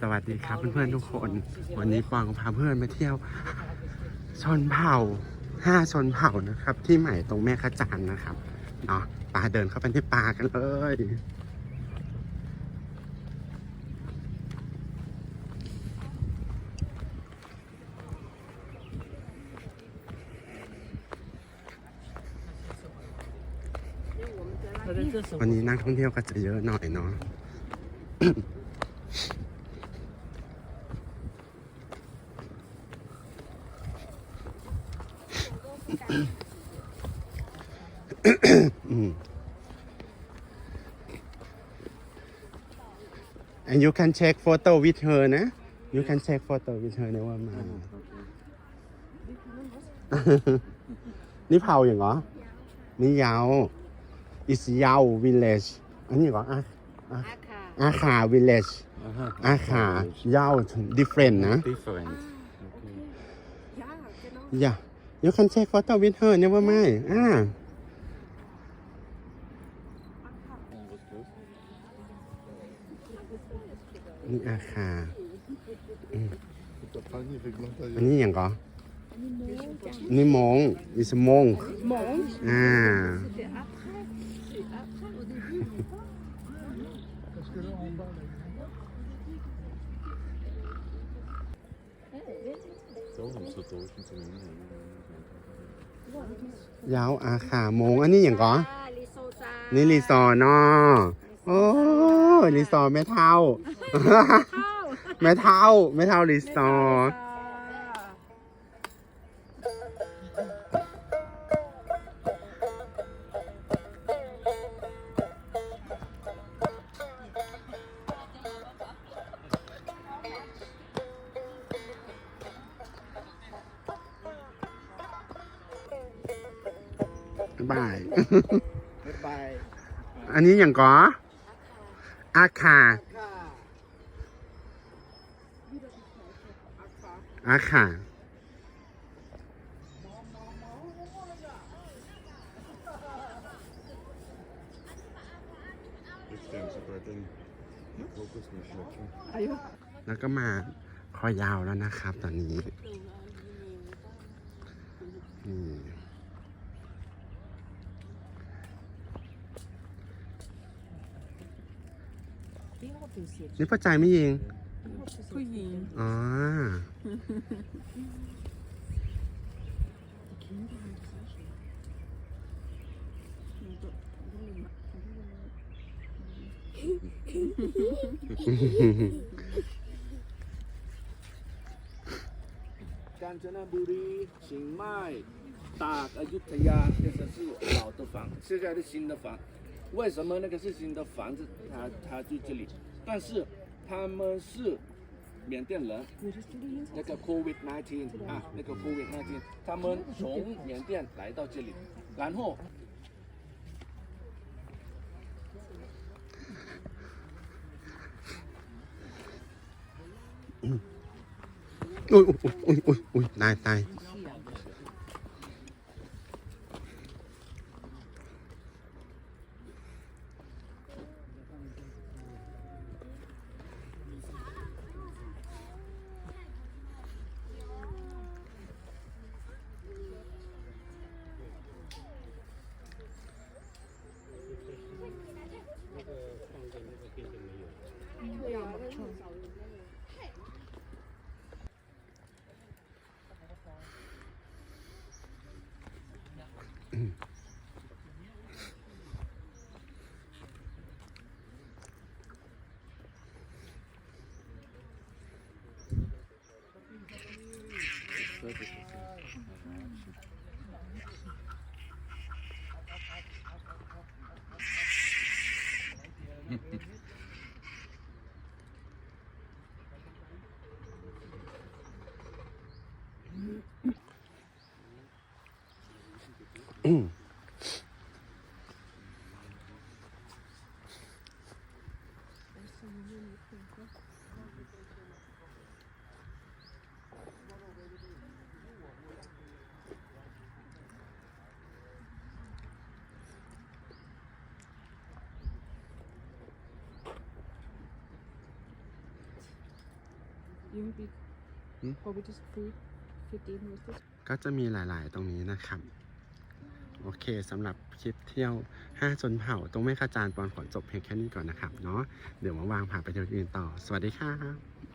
สวัสดีครับเพื่อนๆทุกคน วันนี้ปองพาเพื่อนมาเที่ยว ชนเผ่าห้าชนเผ่านะครับ ที่ใหม่ตรงแม่ขจานนะครับเนาะปาเดินเข้าไปที่ป่ากันเลยวันนี้นักท่องเที่ยวก็จะเยอะหน่อยเนาะ and you can check photo with her นะ you can check photo with her นะว่ามา นี่เผาอย่างเหรอ นี่ยาว is ยาว village อันนี้เหรออะอาคาอาคา village Aha. อาคายาว different นะ Different. Okay. ยา กจะน้อง Yeah you can check photo with her เนี่ยว่าไม่อ่า Oh, was close. นี่อาคา T'as pas ni avec l'intérieur. อันนี้อย่างก่อนี่มง is มงหมงอ่า c'est après c'est après au début Ça, ยาวอาคามงอันนี้อย่างก่อลิโซจานี่รีสอร์ทเนาะโอ้รีสอร์ทแม่เท่าเข้าแม่เท่าแม่เท่ารีสอร์ ทบาย Bye bye. อันนี้อย่างก่ออาคาอาคา Externe separating. Focus med selection. อายุแล้วก็มาคอยาวแล้วนะครับ ตอนนี้นี่ นี่ป้าใจไม่ยิง ผู้หญิงอ๋อ กาญจนบุรีสิงใหม่ตากอยุธยาเทสซื่เหล่าตัวฝังเสียใจได้ชินตัวฝั 为什么那个是新的房子它它就这里但是他们是缅甸人那个 COVID 19啊那个 COVID 19他们从缅甸来到这里然后 อุ้ยอุ้ยอุ้ยอุ้ยตายตาย 응. Mm-hmm. ก็จะมีหลาย ๆ ตรงนี้นะครับ โอเคสำหรับคลิปเที่ยว5ชนเผ่าตรงแม่ขจานปอนขอจบเพียงแค่นี้ก่อนนะครับเนาะเดี๋ยวมาวางผ่านไปเที่ยวอื่นต่อ สวัสดีค่ะ